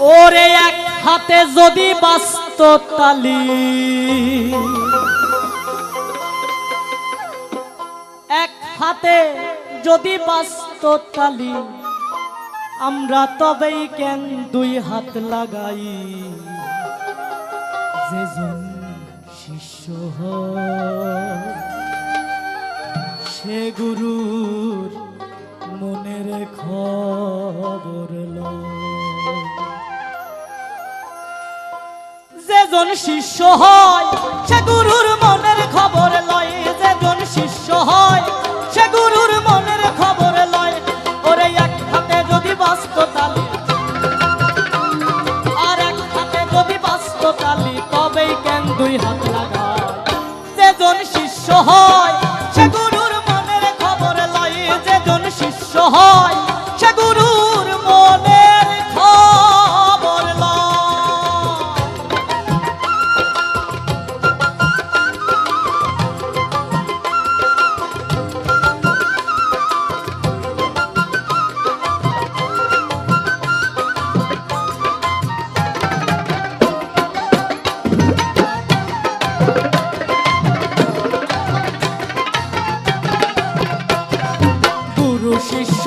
ওরে এক হাতে যদি বাস্ত তালি এক হাতে যদি বাস্ত তালি আমরা তবেই কেন দুই হাত লাগাই? যেজন শিষ্য সে গুরুর মনের খবর লয়। যেজন শিষ্য হয়, সে গুরুর মনের খবর লয়। যেজন শিষ্য হয়, সে গুরুর মনের খবর লয়। ওরে এক হাতে যদি বাস্ত তালি আর এক হাতে যদি বাস্ত তালি তবেই কেন দুই হাত লাগায়? যেজন শিষ্য হয়, সে গুরুর মনের খবর লয়। যেজন শিষ্য হয়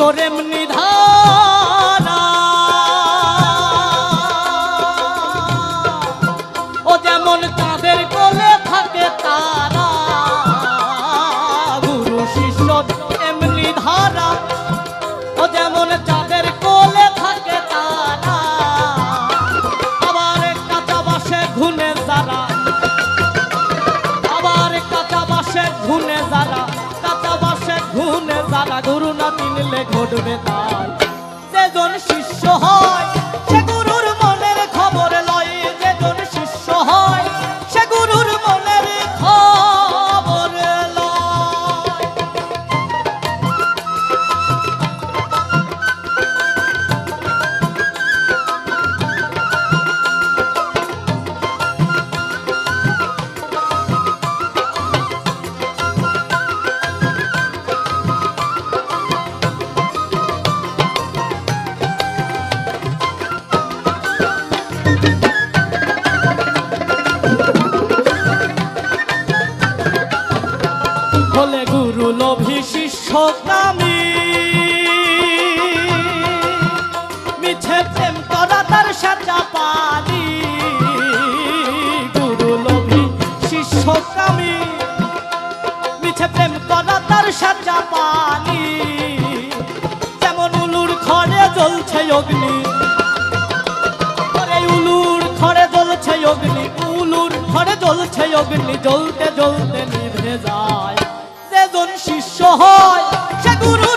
শিষ্যর এমনি ধারা যারা গুরু না তিনলে ঘটবে তাই যেজন শিষ্য হয় সে মিছে প্রেম করা সাজা পানি। যেমন উলুর খড়ে জ্বলছে অগ্নি। উলুর খড়ে জ্বলছে অগ্নি, উলুর খড়ে জ্বলছে অগ্নি, জ্বলতে জ্বলতে নিভে যায়। যেজন শিষ্য হয়, সে গুরুর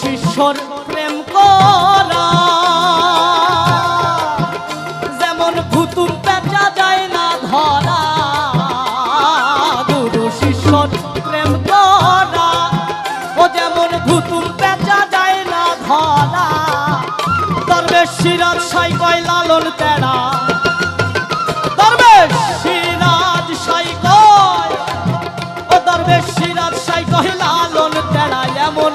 শিষ্যর প্রেম করা। যেমন ভুতুর পেঁচা যায় না ধরা গুরু শিষ্যর প্রেম করা। ও যেমন ভুতুর পেঁচা যায় না ধরা তবে সিরাজ সাই কয় লালন তেরা। সিরাজ সাই কহে লালন তেরা। এমন